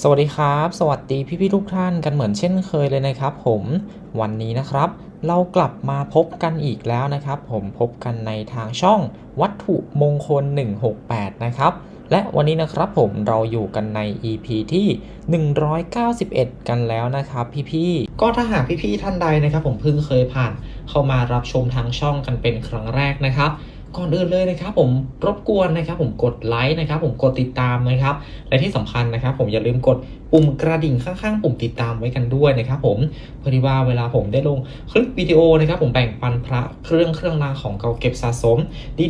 สวัสดีครับ สวัสดีพี่ๆทุกท่านกันเหมือนเช่นเคยเลยนะครับผมวันนี้นะครับ เรากลับมาพบกันอีกแล้วนะครับ ผมพบกันในทางช่องวัตถุมงคล 168 นะครับและวันนี้นะครับผมเราอยู่กันใน EP ที่ 191 กันแล้วนะครับพี่ๆก็ถ้าหากพี่ๆท่านใดนะครับ ผมเพิ่งเคยผ่านเข้ามารับชมทางช่องกันเป็นครั้งแรกนะครับ ก่อนอื่นเลยนะครับผมรบกวนนะครับผมกดไลค์นะครับผมกดติดตามนะครับ และที่สำคัญนะครับ ผมอย่าลืมกดปุ่มกระดิ่งข้างๆ ปุ่มติดตามไว้กันด้วยนะครับผมเพื่อที่ว่าเวลาผมได้ลงคลิปวิดีโอนะครับ ผมแบ่งปันพระเครื่องเครื่องรางของเก่าเก็บสะสม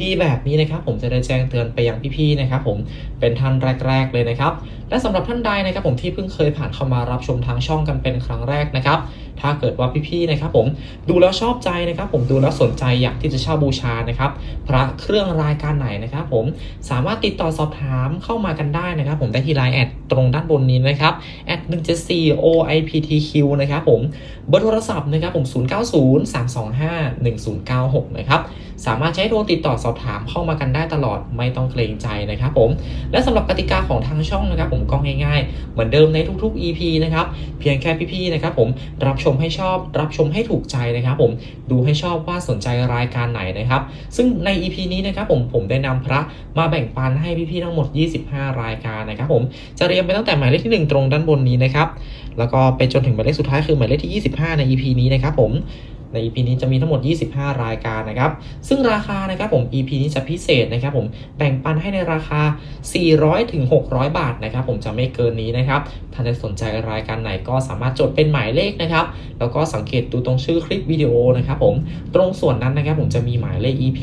ดีๆ แบบนี้นะครับ ผมจะได้แจ้งเตือนไปยังพี่ๆนะครับ ผมเป็นท่านแรก ๆ เลยนะครับ และสำหรับท่านใดนะครับ ผมที่เพิ่งเคยผ่านเข้ามารับชมทางช่องกันเป็นครั้งแรกนะครับ ถ้าเกิดว่าพี่ๆนะครับผมดูแล้วชอบใจนะครับ ผมดูแล้วสนใจอยากที่จะเช่าบูชานะครับ พระเครื่องรายการไหนนะครับ ผมสามารถติดต่อสอบถามเข้ามากันได้นะครับ ผมได้ที่ไลน์แอด ตรงด้านบนนี้นะครับแอด174 OIPTQ นะครับผมเบอร์โทรศัพท์นะครับผม 0903251096 นะครับ สามารถใช้โทรติดต่อสอบถามเข้ามากันได้ตลอดไม่ต้องเกรงใจนะครับผม และสำหรับกติกาของทางช่องนะครับผมก็ง่ายๆ เหมือนเดิมในทุกๆ EP นะครับ เพียงแค่พี่ๆนะครับผมรับชมให้ชอบรับชมให้ถูกใจนะครับผมดูให้ชอบว่าสนใจรายการไหนนะครับ ซึ่งใน EP นี้นะครับผมผมได้นำพระมาแบ่งปันให้พี่ๆทั้งหมด 25 รายการนะครับผมจะเรียงไปตั้งแต่หมายเลขที่ 1 ตรงด้านบนนี้นะครับ แล้วก็ไปจนถึงหมายเลขสุดท้ายคือหมายเลขที่ 25 ใน EP นี้นะครับผม ใน EP นี้จะมีทั้งหมด 25 รายการนะครับ ซึ่งราคานะครับผม EP นี้จะพิเศษนะครับผมแบ่งปันให้ในราคา 400ถึง600 บาทนะครับผมจะไม่เกินนี้นะครับท่านใดสนใจรายการไหนก็สามารถจดเป็นหมายเลขนะครับ แล้วก็สังเกตดูตรงชื่อคลิปวิดีโอนะครับผมตรงส่วนนั้นนะครับผมจะมีหมายเลข EP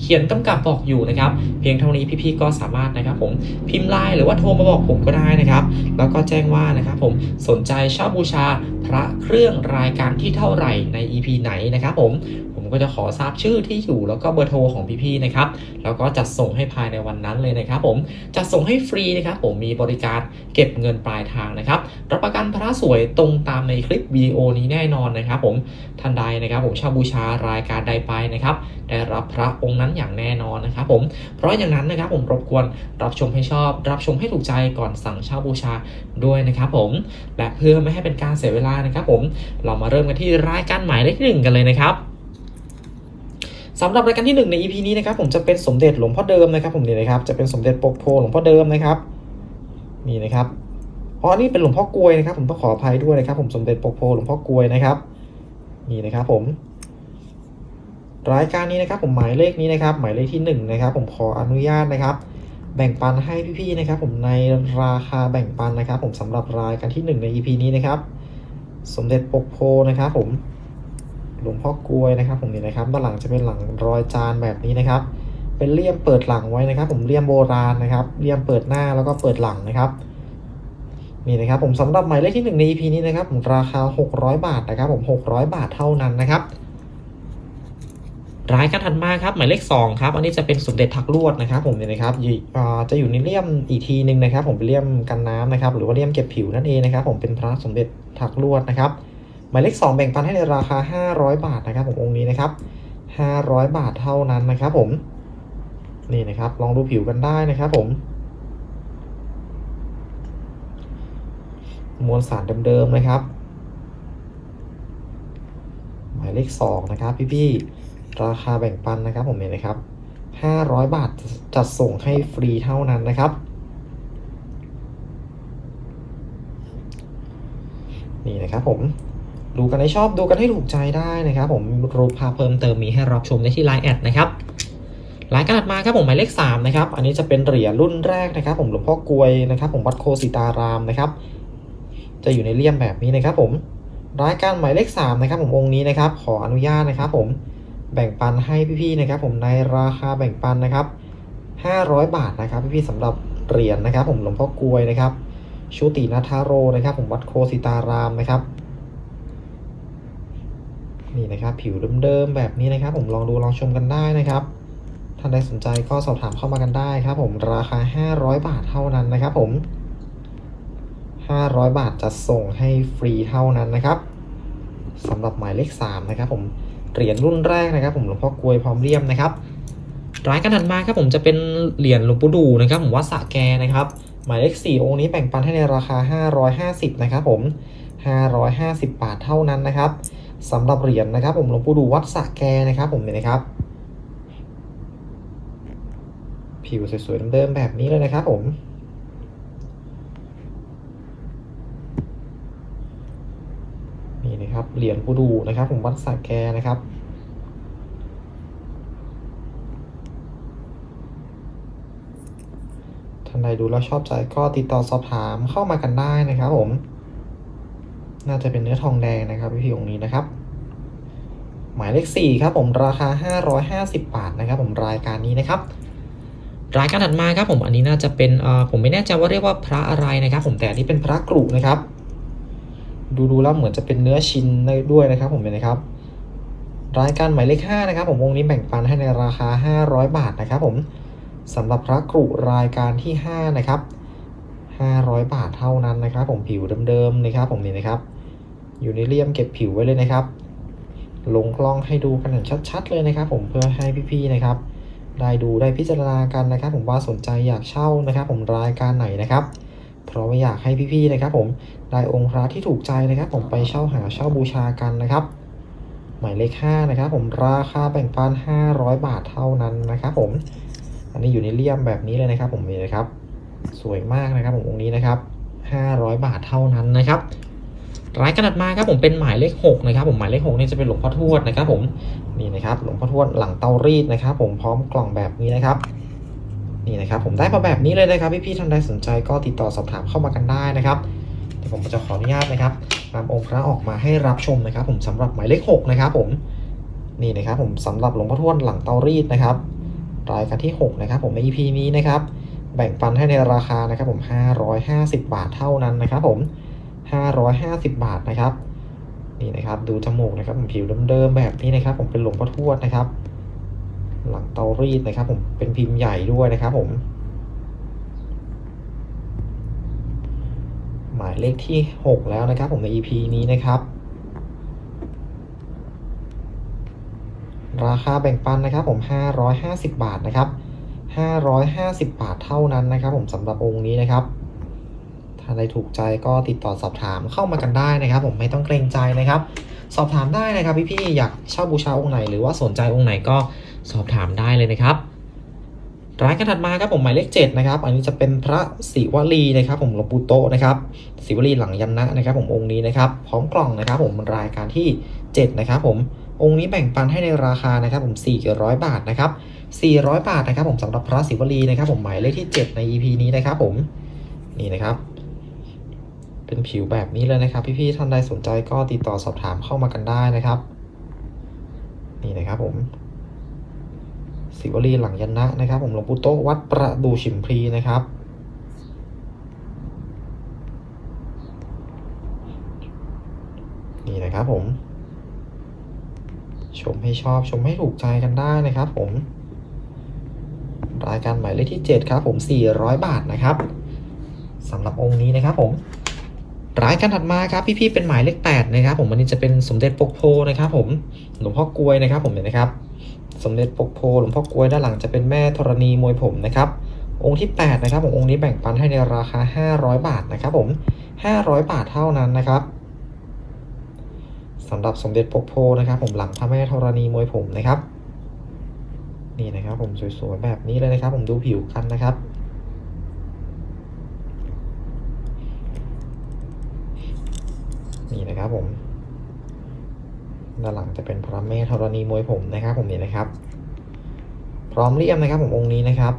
เขียนกำกับบอกอยู่นะครับ เพียงเท่านี้พี่ๆก็สามารถนะครับผมพิมพ์ไลน์หรือว่าโทรมาบอกผมก็ได้นะครับ แล้วก็แจ้งว่านะครับผมสนใจเช่าบูชาพระเครื่องรายการที่เท่าไหร่ใน EP ไหนนะครับผมผม ก็จะขอทราบชื่อที่อยู่แล้วก็เบอร์โทรของพี่ๆนะครับแล้วก็จัดส่งให้ภายในวันนั้นเลยนะครับ ผมจัดส่งให้ฟรีนะครับผมมีบริการเก็บเงินปลายทางนะครับรับประกันพระสวยตรงตามในคลิปวิดีโอนี้แน่นอนนะครับ ผมท่านใดนะครับ ผมเช่าบูชารายการใดไปนะครับได้รับพระองค์นั้นอย่างแน่นอนนะครับ ผมเพราะอย่างนั้นนะครับผมรบกวนรับชมให้ชอบ รับชมให้ถูกใจก่อนสั่งเช่าบูชาด้วยนะครับ ผมและเพื่อไม่ให้เป็นการเสียเวลานะครับ ผมเรามาเริ่มกันที่รายการหมายเลขหนึ่งกันเลยนะครับ สำหรับรายการที่ 1 ใน EP นี้นะครับผมจะเป็นสมเด็จหลวงพ่อเดิมนะครับผมนี่นะครับจะเป็นสมเด็จปกโพหลวงพ่อเดิมนะครับนี่นะครับอ๋อนี่เป็นหลวงพ่อกลวยนะครับ ผมต้องขออภัยด้วยนะครับ ผมสมเด็จปกโพหลวงพ่อกลวยนะครับนี่นะครับผม รายการนี้นะครับ ผมหมายเลขนี้นะครับ หมายเลขที่ 1 นะครับ ผมขออนุญาตนะครับ แบ่งปันให้พี่ๆนะครับ ผมในราคาแบ่งปันนะครับ ผมสำหรับรายการที่ 1 ใน EP นี้นะครับ สมเด็จปกโพนะครับ ผม หลวงพ่อกลวยนะครับ ผมนี่นะครับด้านหลังจะเป็นหลังรอยจานแบบนี้นะครับ เป็นเลี่ยมเปิดหลังไว้นะครับ ผมเลี่ยมโบราณนะครับเลี่ยมเปิดหน้าแล้วก็เปิดหลังนะครับนี่นะครับผมสำหรับหมายเลขที่1ใน EP นี้นะครับผมราคา 600 บาทนะครับ ผม 600 บาทเท่านั้นนะครับรายการถัดมาครับหมายเลข2ครับอันนี้จะเป็นสมเด็จทักลวดนะครับ ผมเนี่ยนะครับจะอยู่ในเลี่ยมอีกทีหนึ่งนะครับ ผมเป็นเลี่ยมกันน้ำนะครับ หรือว่าเลี่ยมเก็บผิวนั่นเองนะครับ ผมเป็นพระสมเด็จทักลวดนะครับ หมายเลข2แบ่งปันให้ในราคา 500 บาทนะครับผมองค์นี้นะครับ 500 บาทเท่านั้นนะครับผมนี่นะครับ ลองดูผิวกันได้นะครับผม มวลสารเดิมๆนะครับ หมายเลข2นะครับ พี่ๆราคาแบ่งปันนะครับ ผมเนี่ยนะครับ 500 บาทจัดส่งให้ฟรีเท่านั้นนะครับนี่นะครับผม ดูกันให้ชอบดูกันให้ถูกใจได้นะครับ ผมรูปภาพเพิ่มเติมมีให้รับชมได้ที่ Line แอดนะครับรายการถัดมาครับผมหมายเลข3นะครับ อันนี้จะเป็นเหรียญรุ่นแรกนะครับ ผมหลวงพ่อกลวยนะครับ ผมวัดโคสิตารามนะครับ จะอยู่ในเลี่ยมแบบนี้นะครับ ผมรายการหมายเลข3นะครับ ผมองค์นี้นะครับ ขออนุญาตนะครับ ผมแบ่งปันให้พี่ๆนะครับ ผมในราคาแบ่งปันนะครับ 500 บาทนะครับ พี่ๆสำหรับเหรียญนะครับ ผมหลวงพ่อกลวยนะครับ ชุตินาทาโรนะครับ ผมวัดโคสิตารามนะครับ นี่นะครับผิวเดิมๆแบบนี้นะครับ ผมลองดูลองชมกันได้นะครับท่านใดสนใจก็สอบถามเข้ามากันได้ครับ ผมราคา 500 บาทเท่านั้นนะครับผม 500 บาทจะส่งให้ฟรีเท่านั้นนะครับสำหรับหมายเลข 3 นะครับ ผมเหรียญรุ่นแรกนะครับ ผมหลวงพ่อกลวยพร้อมเลี่ยมนะครับรายการถัดมาครับผมจะเป็นเหรียญหลวงปู่ดูนะครับ ผมวัดสะแกนะครับ หมายเลข 4 องค์นี้แบ่งปันให้ในราคา 550 นะครับ ผม 550 บาทเท่านั้นนะครับ สำหรับเหรียญนะครับ ผมหลวงปู่ดูวัดสะแกนะครับ ผมเนี่ยนะครับ ผิวสวยๆเดิมๆแบบนี้เลยนะครับ ผมนี่นะครับเหรียญปูดูนะครับ ผมวัดสะแกนะครับท่านใดดูแล้วชอบใจก็ติดต่อสอบถามเข้ามากันได้นะครับผม น่าจะเป็นเนื้อทองแดงนะครับพี่องค์นี้นะครับ หมายเลข4ครับผมราคา 550 บาทนะครับ ผมรายการนี้นะครับ รายการถัดมาครับผมอันนี้น่าจะเป็นเอ่อผมไม่แน่ใจว่าเรียกว่าพระอะไรนะครับ ผมแต่อันนี้เป็นพระกรุนะครับ ดูดูแล้วเหมือนจะเป็นเนื้อชิ้นได้ด้วยนะครับ ผมเนี่ยนะครับ รายการหมายเลข5นะครับ ผมวงนี้แบ่งปันให้ในราคา 500 บาทนะครับ ผมสำหรับพระกรุรายการที่ 5 นะครับ 500 บาทเท่านั้นนะครับ ผมผิวเดิมๆนะครับ ผมนี่นะครับ อยู่ในเลี่ยมเก็บผิวไว้เลยนะครับ ลงกล้องให้ดูกันอย่างชัด ๆ เลยนะครับ ผมเพื่อให้พี่ๆนะครับ ได้ดูได้พิจารณากันนะครับ ผมว่าสนใจอยากเช่านะครับ ผมรายการไหนนะครับเพราะว่าอยากให้พี่ๆนะครับ ผมได้องค์พระที่ถูกใจนะครับ ผมไปเช่าหาเช่าบูชากันนะครับ หมายเลข5นะครับ ผมราคาแบ่งปัน500 บาทเท่านั้นนะครับ ผมอันนี้อยู่ในเลี่ยมแบบนี้เลยนะครับ ผมนี่นะครับ สวยมากนะครับผมองค์นี้นะครับ 500 บาทเท่านั้นนะครับรายกระดาษมาครับผมเป็นหมายเลข6นะครับผมหมายเลข6นี่จะเป็นหลวงพ่อทวดนะครับผมนี่นะครับหลวงพ่อทวดหลังเตารีดนะครับ ผมพร้อมกล่องแบบนี้นะครับนี่นะครับผมได้มาแบบนี้เลยนะครับพี่ๆท่านใดสนใจก็ติดต่อสอบถามเข้ามากันได้นะครับเดี๋ยวผมจะขออนุญาตนะครับนำองค์พระออกมาให้รับชมนะครับ ผมสำหรับหมายเลข6นะครับผมนี่นะครับผมสำหรับหลวงพ่อทวดหลังเตารีดนะครับรายการที่ 6 นะครับผมใน EP นี้นะครับ แบ่งปันให้ในราคานะครับผม 550 บาทเท่านั้นนะครับผม 550 บาทนะครับ นี่นะครับดูจมูกนะครับผมผิวเดิมๆแบบนี้นะครับ ผมเป็นหลวงพ่อทวดนะครับ หลังเตารีดนะครับ ผมเป็นพิมพ์ใหญ่ด้วยนะครับผมหมายเลขที่ 6 แล้วนะครับ ผมใน EP นี้นะครับ ราคาแบ่งปันนะครับผม 550 บาทนะครับ 550 บาทเท่านั้นนะครับผมสำหรับองค์นี้นะครับถ้าใดถูกใจก็ติดต่อสอบถามเข้ามากันได้นะครับ ผมไม่ต้องเกรงใจนะครับ สอบถามได้นะครับพี่ๆอยากเช่าบูชาองค์ไหน หรือว่าสนใจองค์ไหนก็สอบถามได้เลยนะครับรายการถัดมาครับผมหมายเลข7นะครับอันนี้จะเป็นพระศิวลีนะครับ ผมหลวงปู่โตนะครับศิวลีหลังยันนะนะครับ ผมองค์นี้นะครับพร้อมกล่องนะครับ ผมรายการที่ 7 นะครับ ผมองค์นี้แบ่งปันให้ในราคานะครับ ผม400 บาทนะครับ 400 บาทนะครับผมสำหรับพระศิวลีนะครับผมหมายเลขที่ 7 ใน EP นี้นะครับผมนี่นะครับ เป็นผิวแบบนี้เลยนะครับ พี่ๆท่านใดสนใจก็ติดต่อสอบถามเข้ามากันได้นะครับ นี่นะครับผมศิวลีหลังยันนะนะครับ ผมหลวงปู่โตวัดประดูฉิมพลีนะครับนี่นะครับผม ชมให้ชอบชมให้ถูกใจกันได้นะครับผม รายการหมายเลขที่ 7 ครับผม 400 บาทนะครับสำหรับองค์นี้นะครับผมรายการถัดมาครับพี่ๆเป็นหมายเลข8นะครับผมอันนี้จะเป็นสมเด็จปกโพนะครับผมหลวงพ่อกลวยนะครับผมเห็นนะครับ สมเด็จปกโพหลวงพ่อกลวยด้านหลังจะเป็นแม่ธรณีมวยผมนะครับองค์ที่ 8 นะครับผมองค์นี้แบ่งปันให้ในราคา 500 บาทนะครับผม500 บาทเท่านั้นนะครับสำหรับสมเด็จปกโพนะครับผมหลังพระแม่ธรณีมวยผมนะครับ นี่นะครับผมสวยๆแบบนี้เลยนะครับ ผมดูผิวกันนะครับ นี่นะครับผมด้านหลังจะเป็นพระแม่ธรณีมวยผมนะครับ ผมนี่นะครับ พร้อมเลี่ยมนะครับ ผมองค์นี้นะครับ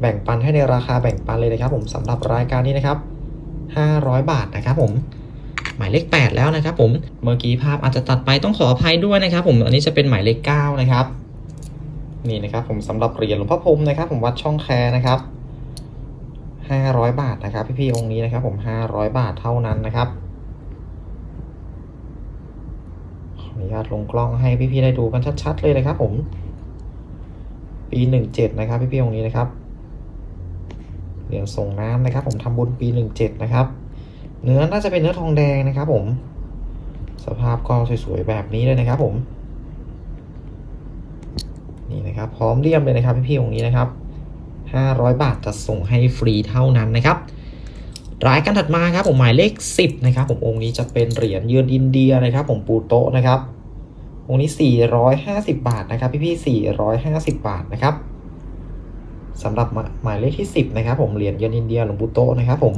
แบ่งปันให้ในราคาแบ่งปันเลยนะครับ ผมสำหรับรายการนี้นะครับ 500 บาทนะครับ ผมหมายเลข 8 แล้วนะครับผม เมื่อกี้ภาพอาจจะตัดไปต้องขออภัยด้วยนะครับผม อันนี้จะเป็นหมายเลข 9 นะครับ นี่นะครับผมสำหรับเหรียญหลวงพ่อพรมนะครับ ผมวัดช่องแคนะครับ500บาทนะครับ พี่ๆองค์นี้นะครับ ผม500บาทเท่านั้นนะครับขออนุญาตลงกล้องให้พี่ๆได้ดูกันชัดๆเลยนะครับ ผม ปี17นะครับ พี่ๆองค์นี้นะครับเหรียญส่งน้ำนะครับ ผมทำบุญปี17นะครับ เนื้อน่าจะเป็นเนื้อทองแดงนะครับ ผม สภาพก็สวยๆแบบนี้เลยนะครับ ผม นี่นะครับพร้อมเลี่ยมเลยนะครับพี่ๆองนี้นะครับ 500 บาทจะส่งให้ฟรีเท่านั้นนะครับรายการถัดมาครับผมหมายเลข 10นะครับผมองค์นี้จะเป็นเหรียญเยือนอินเดียนะครับ ผมปูโตะนะครับองค์นี้ 450 บาทนะครับ พี่พี่450 บาทนะครับสำหรับหมายเลขที่ 10นะครับผมเหรียญเยือนอินเดียหลวงปูโตะนะครับผม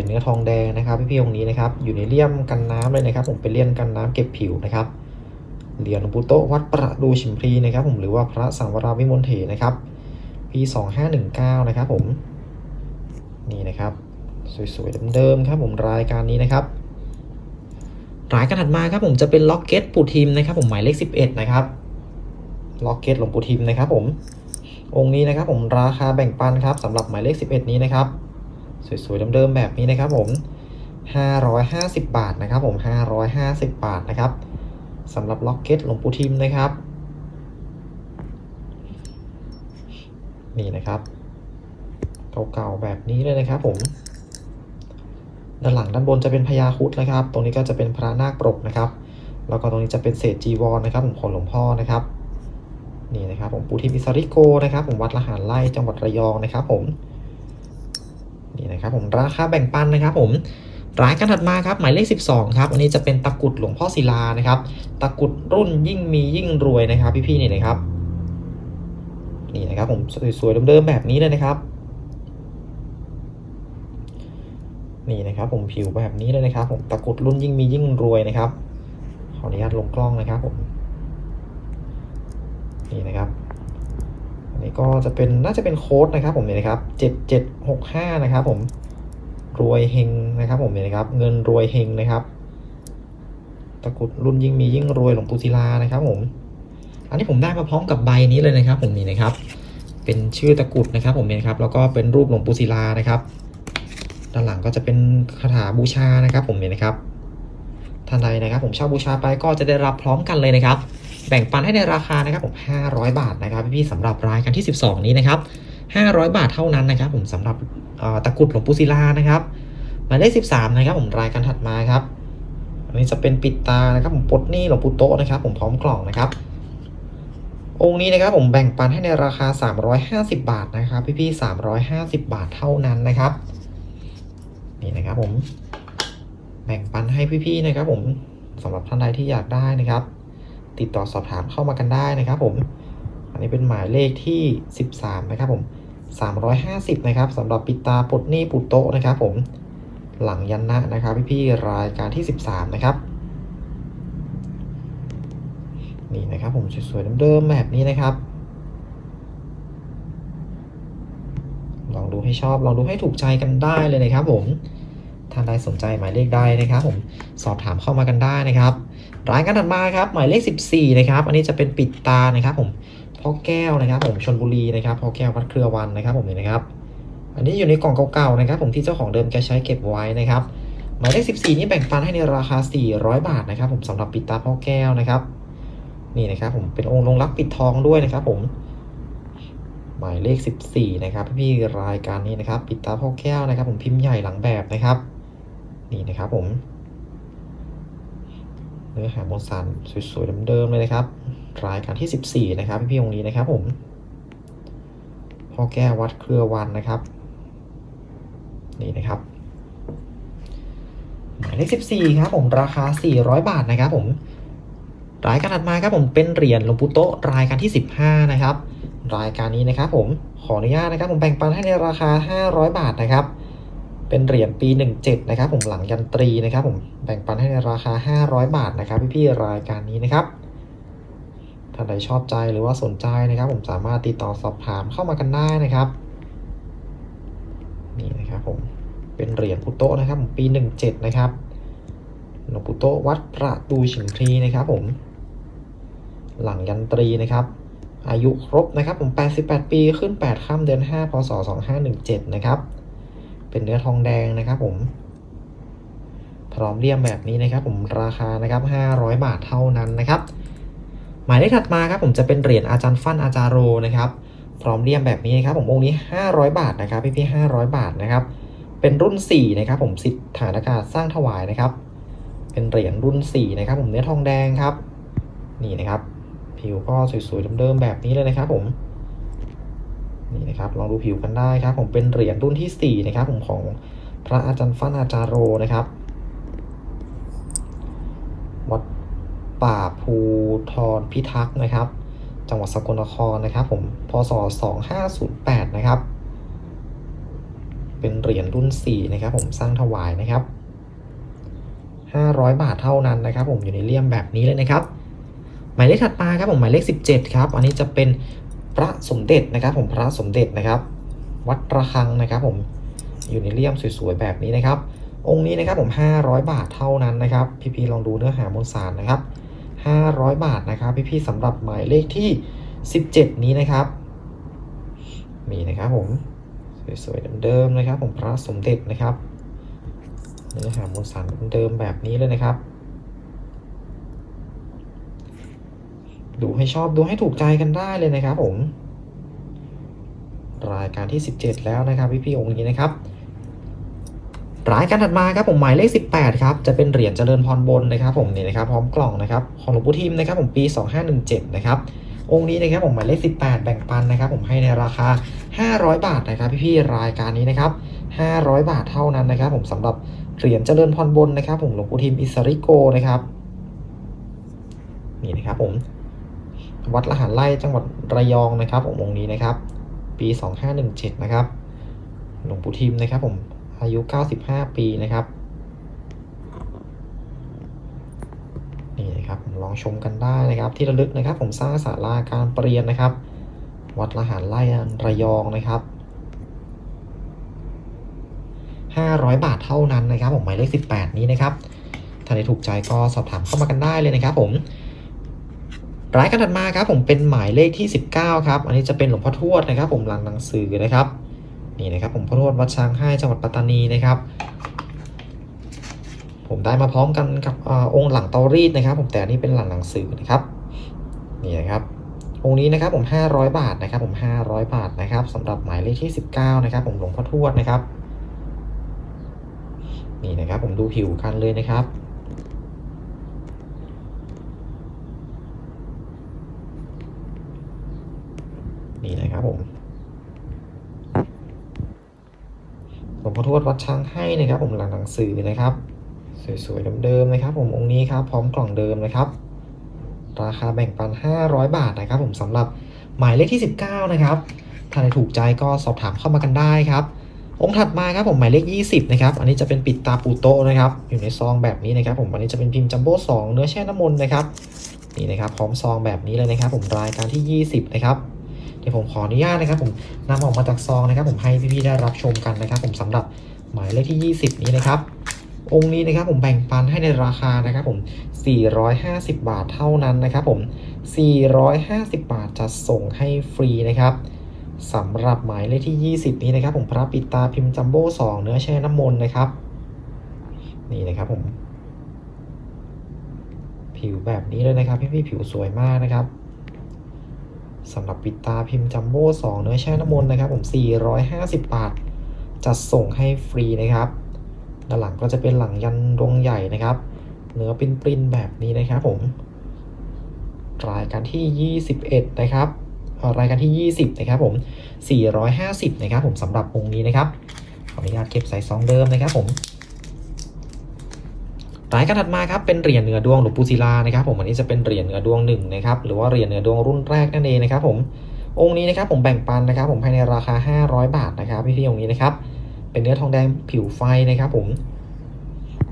เป็นเนื้อทองแดงนะครับพี่พี่องค์นี้นะครับ อยู่ในเลี่ยมกันน้ำเลยนะครับ ผมเป็นเลี่ยมกันน้ำเก็บผิวนะครับเหรียญหลวงปู่โตวัดประดูชิมพลีนะครับ ผมหรือว่าพระสังวราวิมลเถนะครับปี2519 นะครับผมนี่นะครับสวยๆเดิมๆครับผมรายการนี้นะครับรายการถัดมาครับผมจะเป็นล็อกเก็ตปูทิมนะครับ ผมหมายเลข 11 นะครับล็อกเก็ตหลวงปู่ทิมนะครับ ผมองค์นี้นะครับ ผมราคาแบ่งปันครับสำหรับหมายเลข 11 นี้นะครับ สวยๆเดิมๆแบบนี้นะครับผม550 บาทนะครับผม550 บาทนะครับสำหรับล็อกเก็ตหลวงปู่ทิมนะครับ นี่นะครับเก่าๆแบบนี้เลยนะครับผมด้านหลังด้านบนจะเป็นพญาคุดนะครับ ตรงนี้ก็จะเป็นพระนาคปรกนะครับ แล้วก็ตรงนี้จะเป็นเศษจีวรนะครับผมของหลวงพ่อนะครับนี่นะครับผมปูทิมอิสริโกนะครับผมวัดละหารไร่จังหวัดระยองนะครับผม นี่นะครับผมราคาแบ่งปันนะครับผมรายการถัดมาครับหมายเลข 12 ครับ อันนี้จะเป็นตะกุดหลวงพ่อศิลานะครับ ตะกุดรุ่นยิ่งมียิ่งรวยนะครับพี่ๆนี่นะครับ นี่นะครับผมสวยๆเดิมๆแบบนี้เลยนะครับ นี่นะครับผมผิวแบบนี้เลยนะครับ ผมตะกุดรุ่นยิ่งมียิ่งรวยนะครับ ขออนุญาตลงกล้องนะครับผม นี่นะครับ นนี้ก็จะเป็นน่าจะเป็นโค้ดนะครับผมเนี่ยนะครับเจ็ดเจ็ดหกห้านะครับผมรวยเฮงนะครับผมเนี่ยนะครับ เงินรวยเฮงนะครับตะกรุดรุ่นยิ่งมียิ่งรวยหลวงปู่ศิลานะครับผม อันนี้ผมได้มาพร้อมกับใบนี้เลยนะครับ ผมนี่นะครับ เป็นชื่อตะกรุดนะครับ ผมเนี่ยนะครับ แล้วก็เป็นรูปหลวงปู่ศิลานะครับด้านหลังก็จะเป็นคาถาบูชานะครับ ผมเนี่ยนะครับท่านใดนะครับ ผมเช่าบูชาไปก็จะได้รับพร้อมกันเลยนะครับ แบ่งปันให้ในราคานะครับผม500 บาทนะครับพี่ๆสำหรับรายการที่ 12 นี้นะครับ500 บาทเท่านั้นนะครับ ผมสำหรับตะกรุดหลวงปู่ศิลานะครับหมายเลข13 นะครับ ผมรายการถัดมาครับอันนี้จะเป็นปิดตานะครับ ผมปดหนี้หลวงปู่โตนะครับ ผมพร้อมกล่องนะครับ องค์นี้นะครับผมแบ่งปันให้ในราคา 350 บาทนะครับ พี่ๆ350 บาทเท่านั้นนะครับ นี่นะครับผมแบ่งปันให้พี่ๆนะครับ ผมสำหรับท่านใดที่อยากได้นะครับ ติดต่อสอบถามเข้ามากันได้นะครับผม อันนี้เป็นหมายเลขที่ 13 นะครับผม 350 นะครับสำหรับปิตาปลดนี้ปุโตนะครับผม หลังยันนะนะครับ พี่ๆรายการที่ 13 นะครับ นี่นะครับผมสวยๆเดิมๆแบบนี้นะครับ ลองดูให้ชอบ ลองดูให้ถูกใจกันได้เลยนะครับผมท่านใดสนใจหมายเลขใดนะครับผมสอบถามเข้ามากันได้นะครับ รายการถัดมาครับหมายเลข 14 นะครับ อันนี้จะเป็นปิดตานะครับ ผมพ่อแก้วนะครับ ผมชนบุรีนะครับพ่อแก้ววัดเครือวันนะครับ ผมนี่นะครับ อันนี้อยู่ในกล่องเก่าๆนะครับ ผมที่เจ้าของเดิมแกใช้เก็บไว้นะครับหมายเลข 14 นี่แบ่งปันให้ในราคา 400 บาทนะครับ ผมสำหรับปิดตาพ่อแก้วนะครับ นี่นะครับผมเป็นองค์ลงรักปิดทองด้วยนะครับ ผม หมายเลข 14 นะครับ พี่ๆรายการนี้นะครับ ปิดตาพ่อแก้วนะครับ ผมพิมพ์ใหญ่หลังแบบนะครับ นี่นะครับผม เนื้อหาบนสันสวยๆเดิมๆเลยนะครับ รายการที่ 14 นะครับพี่ๆองค์นี้นะครับผมพ่อแก้วัดเครือวันนะครับ นี่นะครับหมายเลข14 ครับผมราคา 400 บาทนะครับผมรายการถัดมาครับผมเป็นเหรียญหลวงปู่โตรายการที่ 15 นะครับ รายการนี้นะครับผมขออนุญาตนะครับผมแบ่งปันให้ในราคา 500 บาทนะครับ เป็นเหรียญปี 17 นะครับผมหลังยันตรีนะครับผมแบ่งปันให้ในราคา 500 บาทนะครับพี่ๆรายการนี้นะครับท่านใดชอบใจหรือว่าสนใจนะครับ ผมสามารถติดต่อสอบถามเข้ามากันได้นะครับนี่นะครับผมเป็นเหรียญปุโตะนะครับผมปี 17 นะครับหลวงปู่โตะวัดประดูฉิมพลีนะครับผมหลังยันตรีนะครับ อายุครบนะครับผม 88 ปีขึ้น8ค่ำเดือน 5 พศ 2517 นะครับ เป็นเนื้อทองแดงนะครับผม พร้อมเลี่ยมแบบนี้นะครับ ผมราคานะครับ500 บาทเท่านั้นนะครับ หมายเลขถัดมาครับผมจะเป็นเหรียญอาจารย์ฟั่นอาจารย์โรนะครับพร้อมเลี่ยมแบบนี้นะครับผมองค์นี้ 500 บาทนะครับพี่พี่500 บาทนะครับ เป็นรุ่น 4 นะครับ ผมสิทธิ์ฐานอากาศสร้างถวายนะครับ เป็นเหรียญรุ่น 4 นะครับ ผมเนื้อทองแดงครับ นี่นะครับ ผิวก็สวยๆเดิมๆแบบนี้เลยนะครับผม นี่นะครับลองดูผิวกันได้ครับ ผมเป็นเหรียญรุ่นที่4นะครับผมของพระอาจารย์ฟันอาจารโรนะครับ วัดป่าภูทรพิทักษ์นะครับ จังหวัดสกลนครนะครับ ผมพศ2508นะครับ เป็นเหรียญรุ่น4นะครับ ผมสร้างถวายนะครับ500 บาทเท่านั้นนะครับ ผมอยู่ในเลี่ยมแบบนี้เลยนะครับ หมายเลขถัดมาครับผมหมายเลข 17 ครับ อันนี้จะเป็น ระสมเด็จนะครับ ผมพระสมเด็จนะครับ วัดระฆังนะครับผมอยู่ในเลี่ยมสวยๆแบบนี้นะครับ องค์นี้นะครับผม 500 บาทเท่านั้นนะครับ พี่ๆลองดูเนื้อหามวลสารนะครับ 500 บาทนะครับพี่ๆสำหรับหมายเลขที่ 17 นี้นะครับ มีนะครับผมสวยๆเดิมๆนะครับ ผมพระสมเด็จนะครับเนื้อหามวลสารเดิมแบบนี้เลยนะครับ ดูให้ชอบดูให้ถูกใจกันได้เลยนะครับผม รายการที่ 17 แล้วนะครับพี่ๆองค์นี้นะครับรายการถัดมาครับผมหมายเลข 18 ครับ จะเป็นเหรียญเจริญพรบนนะครับ ผมนี่นะครับพร้อมกล่องนะครับของหลวงปู่ทิมนะครับผมปี 2517 นะครับองค์นี้นะครับผมหมายเลข 18 แบ่งปันนะครับ ผมให้ในราคา 500 บาทนะครับ พี่ๆรายการนี้นะครับ 500 บาทเท่านั้นนะครับ ผมสำหรับเหรียญเจริญพรบนนะครับ ผมหลวงปู่ทิมอิสริโกนะครับนี่นะครับผม วัดละหารไร่จังหวัดระยองนะครับผมองค์นี้นะครับ ปี 2517 นะครับ หลวงปู่ทิมนะครับผมอายุ 95 ปีนะครับนี่นะครับผมลองชมกันได้นะครับ ที่ระลึกนะครับ ผมสร้างศาลาการประเรียนนะครับ วัดละหารไร่ระยองนะครับ500 บาทเท่านั้นนะครับ ผมหมายเลข 18 นี้นะครับ ถ้าได้ถูกใจก็สอบถามเข้ามากันได้เลยนะครับผม รายการถัดมาครับผมเป็นหมายเลขที่ 19 ครับ อันนี้จะเป็นหลวงพ่อทวดนะครับ ผมหลังหนังสือนะครับ นี่นะครับผมพ่อทวดวัดช้างให้จังหวัดปัตตานีนะครับ ผมได้มาพร้อมกันกับอองค์หลังเตารีดนะครับ ผมแต่อันนี้เป็นหลังหนังสือนะครับ นี่นะครับองค์นี้นะครับผม 500 บาทนะครับ ผม 500 บาทนะครับสำหรับหมายเลขที่ 19 นะครับ ผมหลวงพ่อทวดนะครับ นี่นะครับผมดูผิวกันเลยนะครับ นี่นะครับผม หลวงพ่อทวดวัดช้างให้นะครับ ผมหลังหนังสือนะครับ สวยๆเดิมๆนะครับ ผมองค์นี้ครับพร้อมกล่องเดิมนะครับ ราคาแบ่งปัน 500 บาทนะครับ ผมสำหรับหมายเลขที่ 19 นะครับถ้าใครถูกใจก็สอบถามเข้ามากันได้ครับ องค์ถัดมาครับผมหมายเลข 20 นะครับ อันนี้จะเป็นปิดตาปูโตนะครับ อยู่ในซองแบบนี้นะครับ ผมอันนี้จะเป็นพิมพ์จัมโบ้2เนื้อแช่น้ำมนต์นะครับนี่นะครับพร้อมซองแบบนี้เลยนะครับ ผมรายการที่ 20 นะครับ เดี๋ยวผมขออนุญาตนะครับ ผมนำออกมาจากซองนะครับ ผมให้พี่ๆได้รับชมกันนะครับ ผมสำหรับหมายเลขที่ 20 นี้นะครับ องค์นี้นะครับผมแบ่งปันให้ในราคานะครับ ผม 450 บาทเท่านั้นนะครับ ผม 450 บาทจะส่งให้ฟรีนะครับสำหรับหมายเลขที่ 20 นี้นะครับ ผมพระปิตาพิมพ์จัมโบ้2เนื้อแช่น้ำมนต์นะครับ นี่นะครับผม ผิวแบบนี้เลยนะครับ พี่ๆผิวสวยมากนะครับ สำหรับปิดตาพิมพ์จัมโบ้2เนื้อแช่น้ำมนต์นะครับผม 450 บาท จัดส่งให้ฟรีนะครับ ด้านหลังก็จะเป็นหลังยันดวงใหญ่นะครับ เนื้อปริ้นแบบนี้นะครับผม รายการที่ 21 นะครับ รายการที่ 20 นะครับผม 450 นะครับผมสำหรับองค์นี้นะครับ ขออนุญาตเก็บใส่ซองเดิมนะครับผม รายการถัดมาครับเป็นเหรียญเหนือดวงหลวงปู่ศิลานะครับผมอันนี้จะเป็นเหรียญเหนือดวงหนึ่งนะครับหรือว่าเหรียญเหนือดวงรุ่นแรกนั่นเองนะครับผมองค์นี้นะครับผมแบ่งปันนะครับ ผมให้ในราคา 500 บาทนะครับพี่ๆองค์นี้นะครับเป็นเนื้อทองแดงผิวไฟนะครับผม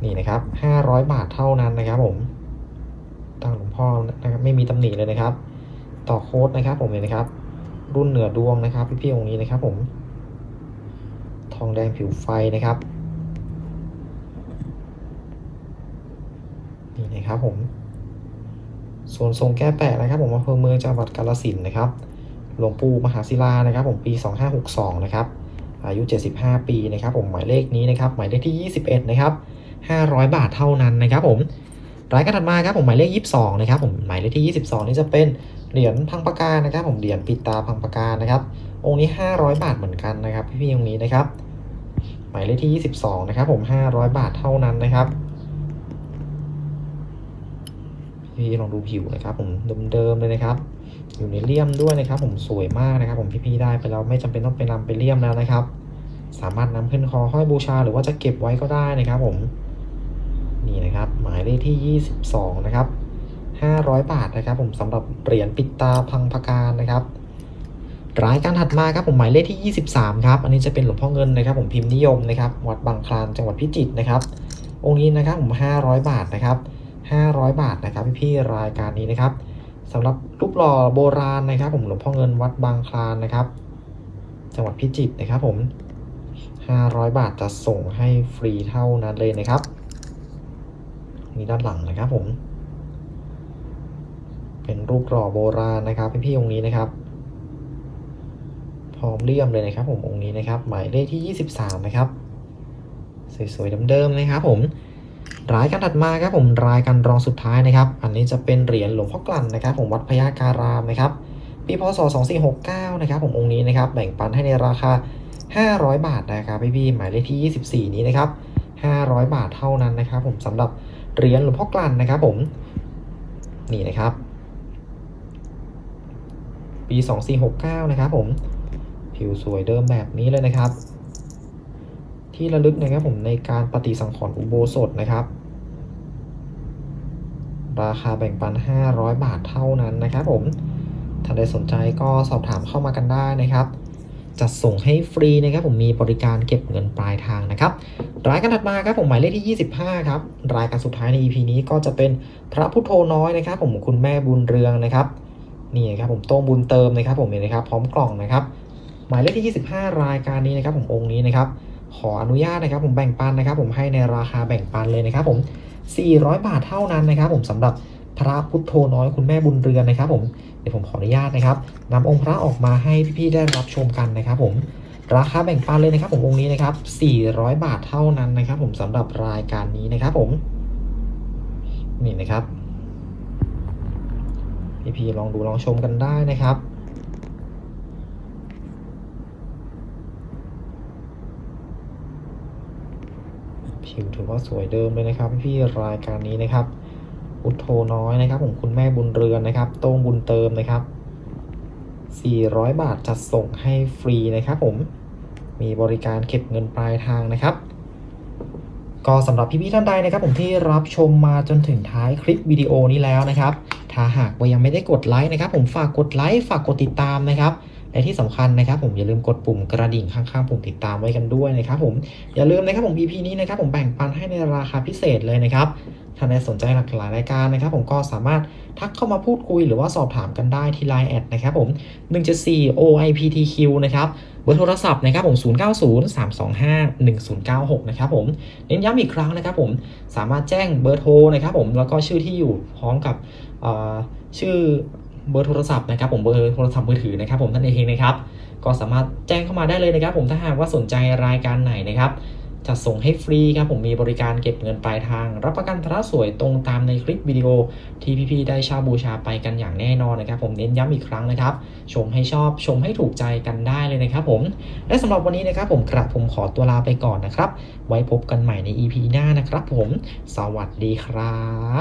นี่นะครับ500 บาทเท่านั้นนะครับผมตั้งหลวงพ่อนะครับไม่มีตำหนิเลยนะครับ ต่อโค้ดนะครับ ผมเห็นนะครับ รุ่นเหนือดวงนะครับ พี่ๆองค์นี้นะครับ ผม ทองแดงผิวไฟนะครับ นี่นะ ครับผม ส่วนทรงแก้แปะนะครับ ผมอำเภอเมืองจังหวัดกาฬสินนะครับ หลวงปู่มหาศิลานะครับ ผมปี 2562 นะครับ อายุ 75 ปีนะครับ ผมหมายเลขนี้นะครับ หมายเลขที่ 21 นะครับ 500 บาทเท่านั้นนะครับ ผมรายการถัดมาครับผมหมายเลข 22 นะครับ ผมหมายเลขที่ 22 นี่จะเป็นเหรียญพังปากกานะครับ ผมเหรียญปิดตาพังปากกานะครับ องค์นี้ 500 บาทเหมือนกันนะครับ พี่ๆองค์นี้นะครับ หมายเลขที่ 22 นะครับ ผม 500 บาทเท่านั้นนะครับ พี่ลองดูผิวนะครับ ผมเดิมๆเลยนะครับ อยู่ในเลี่ยมด้วยนะครับ ผมสวยมากนะครับ ผมพี่ๆได้ไปแล้วไม่จำเป็นต้องไปนำไปเลี่ยมแล้วนะครับ สามารถนำขึ้นคอห้อยบูชา หรือว่าจะเก็บไว้ก็ได้นะครับ ผมนี่นะครับ หมายเลขที่ 22 นะครับ 500 บาทนะครับ ผมสำหรับเหรียญปิดตาพังพการนะครับรายการถัดมาครับผมหมายเลขที่ 23 ครับ อันนี้จะเป็นหลวงพ่อเงินนะครับ ผมพิมพ์นิยมนะครับ วัดบางคลานจังหวัดพิจิตรนะครับ องค์นี้นะครับผม 500 บาทนะครับ 500 บาทนะครับพี่ๆรายการนี้นะครับสำหรับรูปหล่อโบราณนะครับ ผมหลวงพ่อเงินวัดบางคลานนะครับ จังหวัดพิจิตรนะครับผม 500 บาทจะส่งให้ฟรีเท่านั้นเลยนะครับนี่ด้านหลังนะครับผมเป็นรูปหล่อโบราณนะครับพี่ๆองค์นี้นะครับ พร้อมเลี่ยมเลยนะครับ ผมองค์นี้นะครับ หมายเลขที่ 23 นะครับ สวยๆเดิมๆนะครับผม รายการถัดมาครับผมรายการรองสุดท้ายนะครับ อันนี้จะเป็นเหรียญหลวงพ่อกลั่นนะครับ ผมวัดพญาการามนะครับปีพศ 2469 นะครับ ผมองค์นี้นะครับแบ่งปันให้ในราคา 500 บาทนะครับพี่ๆหมายเลขที่ 24 นี้นะครับ 500 บาทเท่านั้นนะครับ ผมสำหรับเหรียญหลวงพ่อกลั่นนะครับ ผมนี่นะครับ ปี 2469 นะครับ ผมผิวสวยเดิมแบบนี้เลยนะครับ ที่ระลึกนะครับผมในการปฏิสังขรณ์อุโบสถนะครับ ราคาแบ่งปัน 500 บาทเท่านั้นนะครับผมถ้าใดสนใจก็สอบถามเข้ามากันได้นะครับ จัดส่งให้ฟรีนะครับผมมีบริการเก็บเงินปลายทางนะครับ รายการถัดมาครับผมหมายเลขที่ 25 ครับ รายการสุดท้ายใน EP นี้ก็จะเป็นพระพุทโธน้อยนะครับ ผมคุณแม่บุญเรืองนะครับนี่ครับผมโต้งบุญเติมนะครับ ผมเห็นนะครับ พร้อมกล่องนะครับ หมายเลขที่ 25 รายการนี้นะครับ ผมองค์นี้นะครับ ขออนุญาตนะครับ ผมแบ่งปันนะครับ ผมให้ในราคาแบ่งปันเลยนะครับ ผม 400 บาทเท่านั้นนะครับผมสำหรับพระพุทโธน้อยคุณแม่บุญเรือนนะครับผมเดี๋ยวผมขออนุญาตนะครับนำองค์พระออกมาให้พี่ๆได้รับชมกันนะครับผมราคาแบ่งปันเลยนะครับผมองค์นี้นะครับ 400 บาทเท่านั้นนะครับ ผมสำหรับรายการนี้นะครับผมนี่นะครับพี่ๆลองดูลองชมกันได้นะครับ ผิวถือว่าสวยเดิมเลยนะครับพี่รายการนี้นะครับ อุทโธน้อยนะครับผมคุณแม่บุญเรือนนะครับโต้งบุญเติมนะครับ 400 บาทจัดส่งให้ฟรีนะครับผมมีบริการเก็บเงินปลายทางนะครับ ก็สำหรับพี่ๆท่านใดนะครับ ผมที่รับชมมาจนถึงท้ายคลิปวิดีโอนี้แล้วนะครับ ถ้าหากว่ายังไม่ได้กดไลค์นะครับ ผมฝากกดไลค์ฝากกดติดตามนะครับ และที่สำคัญนะครับผมอย่าลืมกดปุ่มกระดิ่งข้างๆปุ่มติดตามไว้กันด้วยนะครับผมอย่าลืมนะครับผม EP นี้นะครับผมแบ่งปันให้ในราคาพิเศษเลยนะครับถ้าในสนใจหลากหลายรายการนะครับ ผมก็สามารถทักเข้ามาพูดคุยหรือว่าสอบถามกันได้ที่ Line แอดนะครับผม174 OIPTQ นะครับเบอร์โทรศัพท์นะครับผม 0903251096 นะครับผมเน้นย้ำอีกครั้งนะครับผมสามารถแจ้งเบอร์โทรนะครับผมแล้วก็ชื่อที่อยู่พร้อมกับชื่อ เบอร์โทรศัพท์นะครับผมเบอร์โทรศัพท์มือถือนะครับผมท่านเองนะครับ ก็สามารถแจ้งเข้ามาได้เลยนะครับ ผมถ้าหากว่าสนใจรายการไหนนะครับจัดส่งให้ฟรีครับผมมีบริการเก็บเงินปลายทาง รับประกันพระสวยตรงตามในคลิปวิดีโอที่พี่ๆได้ชาบูชาไปกันอย่างแน่นอนนะครับ ผมเน้นย้ำอีกครั้งนะครับ ชมให้ชอบชมให้ถูกใจกันได้เลยนะครับ ผมและสำหรับวันนี้นะครับ ผมกระผมขอตัวลาไปก่อนนะครับ ไว้พบกันใหม่ใน EP หน้านะครับ ผม สวัสดีครับ